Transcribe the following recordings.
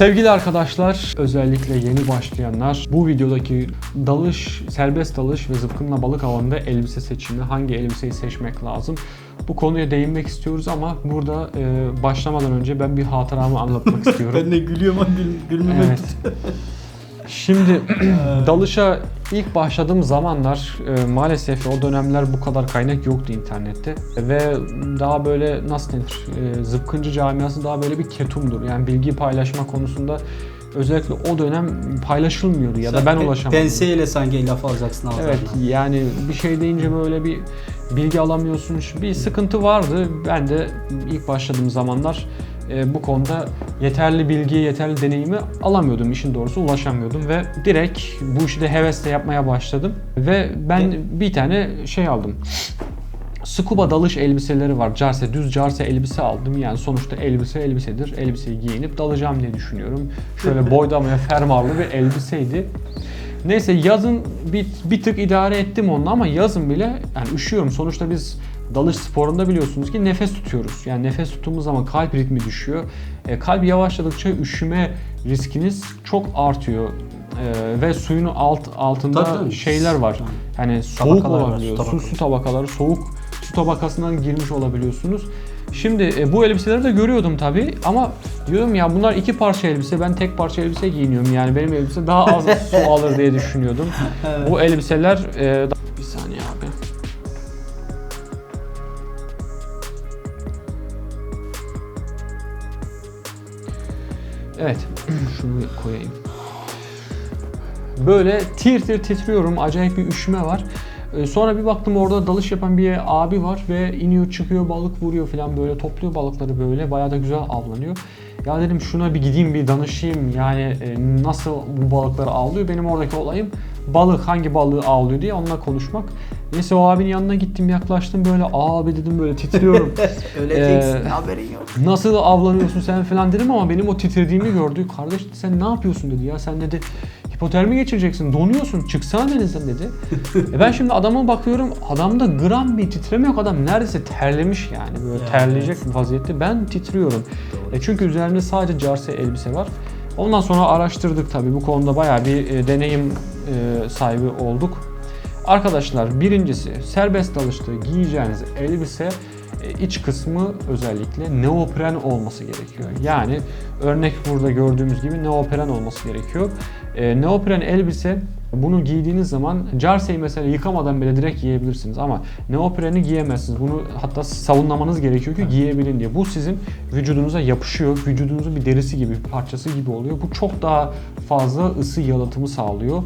Sevgili arkadaşlar, özellikle yeni başlayanlar bu videodaki dalış, serbest dalış ve zıpkınla balık avında elbise seçimi, hangi elbiseyi seçmek lazım? Bu konuya değinmek istiyoruz ama burada e, başlamadan önce ben bir hatıramı anlatmak istiyorum. Ben de gülüyorum ama gül, gülmemek Evet. Şimdi dalışa ilk başladığım zamanlar e, maalesef o dönemler bu kadar kaynak yoktu internette ve daha böyle nasıl denir e, zıpkıncı camiası daha böyle bir ketumdur yani bilgi paylaşma konusunda özellikle o dönem paylaşılmıyordu ya da Sen ben pe- ulaşamadım. Penseyle sanki laf alacaksın ağzına. Evet yani bir şey deyince böyle bir bilgi alamıyorsun. Bir sıkıntı vardı. Ben de ilk başladığım zamanlar e, bu konuda yeterli bilgiye, yeterli deneyimi alamıyordum. işin doğrusu ulaşamıyordum ve direkt bu işi de hevesle yapmaya başladım. Ve ben bir tane şey aldım. Scuba dalış elbiseleri var. Carse, düz carse elbise aldım. Yani sonuçta elbise elbisedir. Elbiseyi giyinip dalacağım diye düşünüyorum. Şöyle boydamaya fermuarlı bir elbiseydi. Neyse yazın bir, bir tık idare ettim onunla ama yazın bile yani üşüyorum. Sonuçta biz dalış sporunda biliyorsunuz ki nefes tutuyoruz. Yani nefes tuttuğumuz zaman kalp ritmi düşüyor. E, kalp yavaşladıkça üşüme riskiniz çok artıyor. E, ve suyun alt altında Tabii, tabii. şeyler var. Yani soğuk olabiliyor. su tabakaları. su tabakaları, soğuk su tabakasından girmiş olabiliyorsunuz. Şimdi e, bu elbiseleri de görüyordum tabi ama diyordum ya bunlar iki parça elbise ben tek parça elbise giyiniyorum yani benim elbise daha az su alır diye düşünüyordum. Evet. Bu elbiseler e, Evet, şunu koyayım. Böyle tir tir titriyorum. Acayip bir üşüme var. Ee, Sonra bir baktım orada dalış yapan bir abi var ve iniyor çıkıyor balık vuruyor falan böyle topluyor balıkları böyle bayağı da güzel avlanıyor. Ya dedim şuna bir gideyim bir danışayım yani e, nasıl bu balıkları avlıyor benim oradaki olayım balık hangi balığı avlıyor diye onunla konuşmak. Neyse o abinin yanına gittim yaklaştım böyle abi dedim böyle titriyorum. Öleceksin Ee, haberin yok. Nasıl avlanıyorsun sen falan dedim ama benim o titrediğimi gördü. Kardeş sen ne yapıyorsun dedi ya sen dedi hipotermi geçireceksin donuyorsun çıksana denizden dedi. e ben şimdi adama bakıyorum adamda gram bir titreme yok adam neredeyse terlemiş yani böyle Ya, terleyecek vaziyette ben titriyorum. E çünkü üzerimde sadece carse elbise var. Ondan sonra araştırdık tabii bu konuda bayağı bir e, deneyim e, sahibi olduk. Arkadaşlar birincisi serbest dalışta giyeceğiniz elbise e, iç kısmı özellikle neopren olması gerekiyor. Yani örnek burada gördüğümüz gibi neopren olması gerekiyor. E, neopren elbise bunu giydiğiniz zaman jarseyi mesela yıkamadan bile direkt giyebilirsiniz ama neopreni giyemezsiniz. Bunu hatta savunlamanız gerekiyor ki giyebilin diye. Bu sizin vücudunuza yapışıyor. Vücudunuzun bir derisi gibi, bir parçası gibi oluyor. Bu çok daha fazla ısı yalıtımı sağlıyor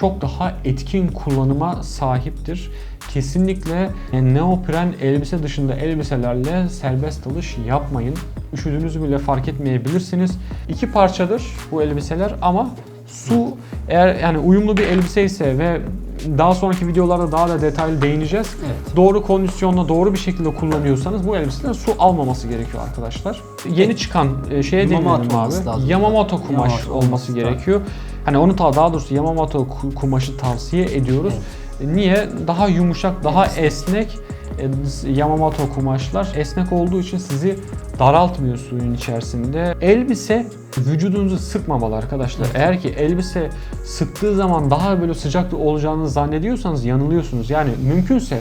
çok daha etkin kullanıma sahiptir. Kesinlikle neopren elbise dışında elbiselerle serbest dalış yapmayın. Üşüdüğünüzü bile fark etmeyebilirsiniz. İki parçadır bu elbiseler ama su eğer yani uyumlu bir elbise ise ve daha sonraki videolarda daha da detaylı değineceğiz. Evet. Doğru kondisyonla doğru bir şekilde kullanıyorsanız bu elbiselerin su almaması gerekiyor arkadaşlar. Yeni çıkan e, şeye değinelim abi. lazım. Yamamoto kumaş Yamamoto olması gerekiyor. Hani onu ta daha doğrusu Yamamoto ku- kumaşı tavsiye ediyoruz. Niye? Daha yumuşak, daha esnek e, Yamamoto kumaşlar esnek olduğu için sizi daraltmıyor suyun içerisinde. Elbise vücudunuzu sıkmamalı arkadaşlar. Eğer ki elbise sıktığı zaman daha böyle sıcak olacağını zannediyorsanız yanılıyorsunuz. Yani mümkünse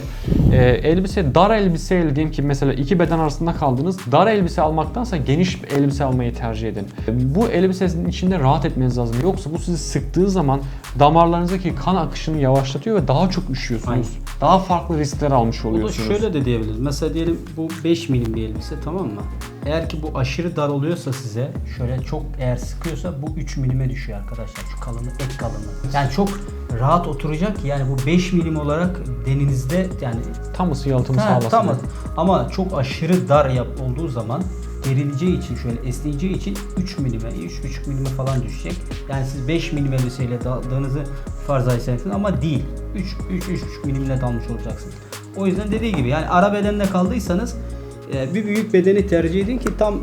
e, elbise dar elbiseyle diyelim ki mesela iki beden arasında kaldınız. Dar elbise almaktansa geniş bir elbise almayı tercih edin. E, Bu elbisenin içinde rahat etmeniz lazım. Yoksa bu sizi sıktığı zaman damarlarınızdaki kan akışını yavaşlatıyor ve daha çok üşüyorsunuz. Aynen. Daha farklı riskler almış Bu da oluyorsunuz. şöyle de diyebiliriz. Mesela diyelim bu 5 milim bir elbise tamam mı? Eğer ki bu aşırı dar oluyorsa size şöyle çok eğer sıkıyorsa bu 3 milime düşüyor arkadaşlar. Şu kalınlığı, ek kalınlığı. Yani çok rahat oturacak yani bu 5 milim olarak deninizde yani Tam ısı yalıtımı Ha, sağlasın. tamam. Ama çok aşırı dar yap olduğu zaman gerileceği için şöyle esneyeceği için 3 milime, 3,5 milime falan düşecek. Yani siz 5 milim elbiseyle daldığınızı farz etseniz ama değil. 3 3 3,5 milimle dalmış olacaksınız. O yüzden dediği gibi yani ara bedende kaldıysanız bir büyük bedeni tercih edin ki tam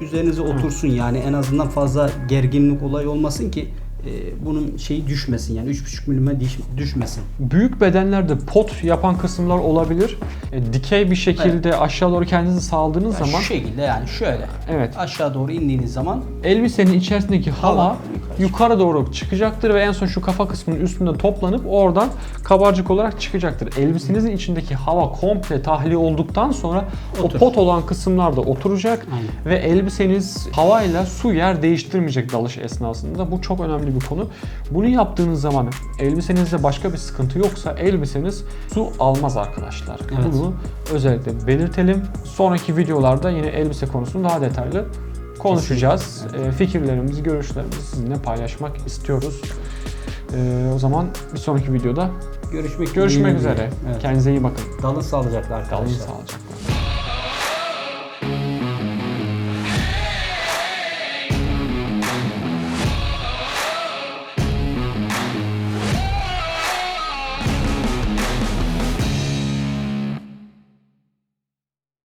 üzerinize otursun yani. En azından fazla gerginlik olay olmasın ki e, bunun şeyi düşmesin yani. 3,5 milime düşmesin. Büyük bedenlerde pot yapan kısımlar olabilir. E, dikey bir şekilde aşağı doğru kendinizi saldığınız Yani zaman şu şekilde yani şöyle. Evet. Aşağı doğru indiğiniz zaman elbisenin içerisindeki hava, Hava yukarı doğru çıkacaktır ve en son şu kafa kısmının üstünde toplanıp oradan kabarcık olarak çıkacaktır. Elbisenizin içindeki hava komple tahliye olduktan sonra Otur. o pot olan kısımlarda oturacak Aynen. ve elbiseniz havayla su yer değiştirmeyecek dalış esnasında. Bu çok önemli bir konu. Bunu yaptığınız zaman elbisenizde başka bir sıkıntı yoksa elbiseniz su almaz arkadaşlar. Evet. Bunu özellikle belirtelim. Sonraki videolarda yine elbise konusunu daha detaylı konuşacağız. Ee, Fikirlerimizi, görüşlerimizi sizinle paylaşmak istiyoruz. Ee, o zaman bir sonraki videoda görüşmek görüşmek üzere. Evet. Kendinize iyi bakın. Dalın sağlıcakla arkadaşlar. sağlıcakla.